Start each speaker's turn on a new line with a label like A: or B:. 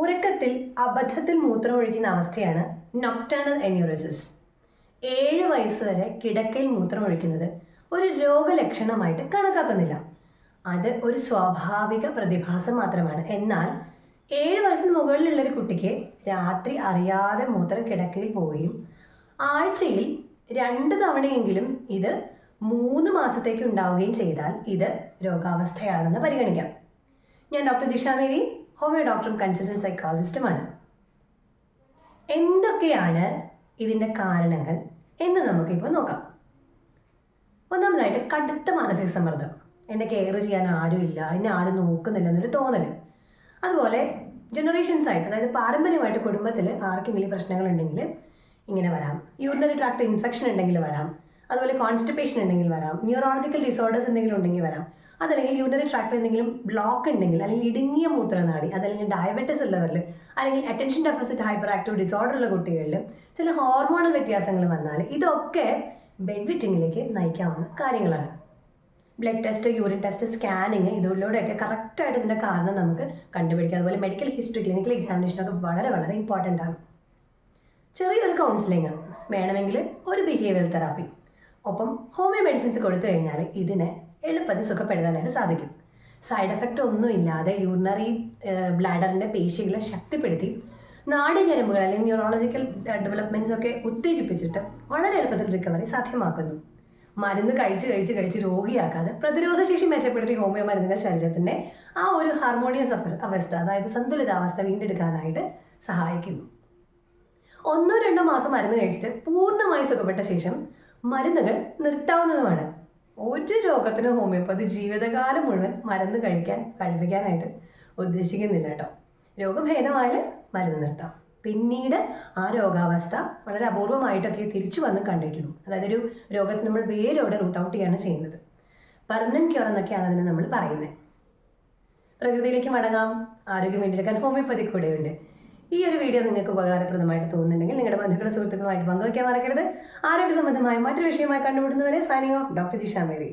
A: ഉറക്കത്തിൽ അബദ്ധത്തിൽ മൂത്രമൊഴിക്കുന്ന അവസ്ഥയാണ് നൊക്ടേണൽ എന്യൂറിസിസ് ഏഴ് വയസ്സ് വരെ കിടക്കയിൽ മൂത്രമൊഴിക്കുന്നത് ഒരു രോഗലക്ഷണമായിട്ട് കണക്കാക്കുന്നില്ല. അത് ഒരു സ്വാഭാവിക പ്രതിഭാസം മാത്രമാണ്. എന്നാൽ ഏഴ് വയസ്സിന് മുകളിലുള്ള ഒരു കുട്ടിക്ക് രാത്രി അറിയാതെ മൂത്രം കിടക്കയിൽ പോവുകയും ആഴ്ചയിൽ രണ്ട് തവണയെങ്കിലും ഇത് മൂന്ന് മാസത്തേക്ക് ഉണ്ടാവുകയും ചെയ്താൽ ഇത് രോഗാവസ്ഥയാണെന്ന് പരിഗണിക്കാം. ഞാൻ ഡോക്ടർ ജിഷ മേരി ഹോമിയോ ഡോക്ടറും കൺസൾട്ടന്റ് സൈക്കോളജിസ്റ്റുമാണ്. എന്തൊക്കെയാണ് ഇതിന്റെ കാരണങ്ങൾ എന്ന് നമുക്കിപ്പോൾ നോക്കാം. ഒന്നാമതായിട്ട് കടുത്ത മാനസിക സമ്മർദ്ദം. എന്നെ കെയർ ചെയ്യാൻ ആരുമില്ല എന്നെ ആരും നോക്കുന്നില്ല എന്നൊരു തോന്നൽ. അതുപോലെ ജനറേഷൻസ് ആയിട്ട് അതായത് പാരമ്പര്യമായിട്ട് കുടുംബത്തിൽ ആർക്കെങ്കിലും പ്രശ്നങ്ങൾ ഉണ്ടെങ്കിൽ ഇങ്ങനെ വരാം. യൂറിനറി ട്രാക്ട് ഇൻഫെക്ഷൻ ഉണ്ടെങ്കിൽ വരാം. അതുപോലെ കോൺസ്റ്റിപ്പേഷൻ ഉണ്ടെങ്കിൽ വരാം. ന്യൂറോളജിക്കൽ ഡിസോർഡേഴ്സ് എന്തെങ്കിലും ഉണ്ടെങ്കിൽ വരാം. അതല്ലെങ്കിൽ യൂറിനറി ട്രാക്ടർ എന്തെങ്കിലും ബ്ലോക്ക് ഉണ്ടെങ്കിൽ അല്ലെങ്കിൽ ഇടുങ്ങിയ മൂത്രനാടി അതല്ലെങ്കിൽ ഡയബറ്റിസ് ഉള്ളവരിൽ അല്ലെങ്കിൽ attention deficit hyper active disorder ഉള്ള കുട്ടികളിൽ ചില ഹോർമോണൽ വ്യത്യാസങ്ങൾ വന്നാൽ ഇതൊക്കെ ബെഡ് വിറ്റിങ്ങിലേക്ക് നയിക്കാവുന്ന കാര്യങ്ങളാണ്. Blood test urine test scanning ഇതിലൂടെയൊക്കെ കറക്റ്റായിട്ട് ഇതിന്റെ കാരണം നമുക്ക് കണ്ടുപിടിക്കാം. അതുപോലെ മെഡിക്കൽ ഹിസ്റ്ററി ക്ലിനിക്കൽ എക്സാമിനേഷനൊക്കെ വളരെ വളരെ ഇമ്പോർട്ടന്റ് ആണ്. ചെറിയൊരു കൗൺസിലിംഗ് വേണമെങ്കിൽ ഒരു ബിഹേവിയർ തെറാപ്പി ഒപ്പം ഹോമിയോ മെഡിസിൻസ് കൊടുത്തു കഴിഞ്ഞാൽ ഇതിനെ എളുപ്പത്തിൽ സുഖപ്പെടുത്താനായിട്ട് സാധിക്കും. സൈഡ് എഫക്റ്റ് ഒന്നും ഇല്ലാതെ യൂറിനറി ബ്ലാഡറിന്റെ പേശികളെ ശക്തിപ്പെടുത്തി നാടിഞ്ഞരമ്പുകൾ അല്ലെങ്കിൽ ന്യൂറോളജിക്കൽ ഡെവലപ്മെന്റ്സ് ഒക്കെ ഉത്തേജിപ്പിച്ചിട്ട് വളരെ എളുപ്പത്തിൽ റിക്കവറി സാധ്യമാക്കുന്നു. മരുന്ന് കഴിച്ച് കഴിച്ച് കഴിച്ച് രോഗിയാക്കാതെ പ്രതിരോധശേഷി മെച്ചപ്പെടുത്തി ഹോമിയോ മരുന്നുകൾ ശരീരത്തിന്റെ ആ ഒരു ഹാർമോണിയസ് അവസ്ഥ അതായത് സന്തുലിതാവസ്ഥ വീണ്ടെടുക്കാനായിട്ട് സഹായിക്കുന്നു. ഒന്നോ രണ്ടോ മാസം മരുന്ന് കഴിച്ചിട്ട് പൂർണമായി സുഖപ്പെട്ട ശേഷം മരുന്നുകൾ നിർത്താവുന്നതുമാണ്. ഒരു രോഗത്തിന് ഹോമിയോപ്പതി ജീവിതകാലം മുഴുവൻ മരുന്ന് കഴിക്കാൻ കഴിപ്പിക്കാനായിട്ട് ഉദ്ദേശിക്കുന്നില്ല കേട്ടോ. രോഗം ഭേദമായാൽ മരുന്ന് നിർത്താം. പിന്നീട് ആ രോഗാവസ്ഥ വളരെ അപൂർവമായിട്ടൊക്കെ തിരിച്ചു വന്ന് കണ്ടിട്ടുള്ളൂ അതായത് ഒരു രോഗത്തിന് നമ്മൾ വേരോടെ റൂട്ട് ഔട്ട് ചെയ്യാണ് ചെയ്യുന്നത്. പെർമനന്റ് ക്യൂർ എന്നൊക്കെയാണ് അതിനെ നമ്മൾ പറയുന്നത്. പ്രകൃതിയിലേക്ക് മടങ്ങാം. ആരോഗ്യം വീണ്ടെടുക്കാൻ ഹോമിയോപ്പതി കൂടെയുണ്ട്. ഈ ഒരു വീഡിയോ നിങ്ങൾക്ക് ഉപകാരപ്രദമായിട്ട് തോന്നുന്നുണ്ടെങ്കിൽ നിങ്ങളുടെ ബന്ധുക്കളും സുഹൃത്തുക്കളുമായിട്ട് പങ്കുവയ്ക്കാൻ മറക്കരുത്. ആരോഗ്യ സംബന്ധമായ മറ്റൊരു വിഷയമായി കണ്ടുപിടുന്നവരെ signing off doctor Jisha Mary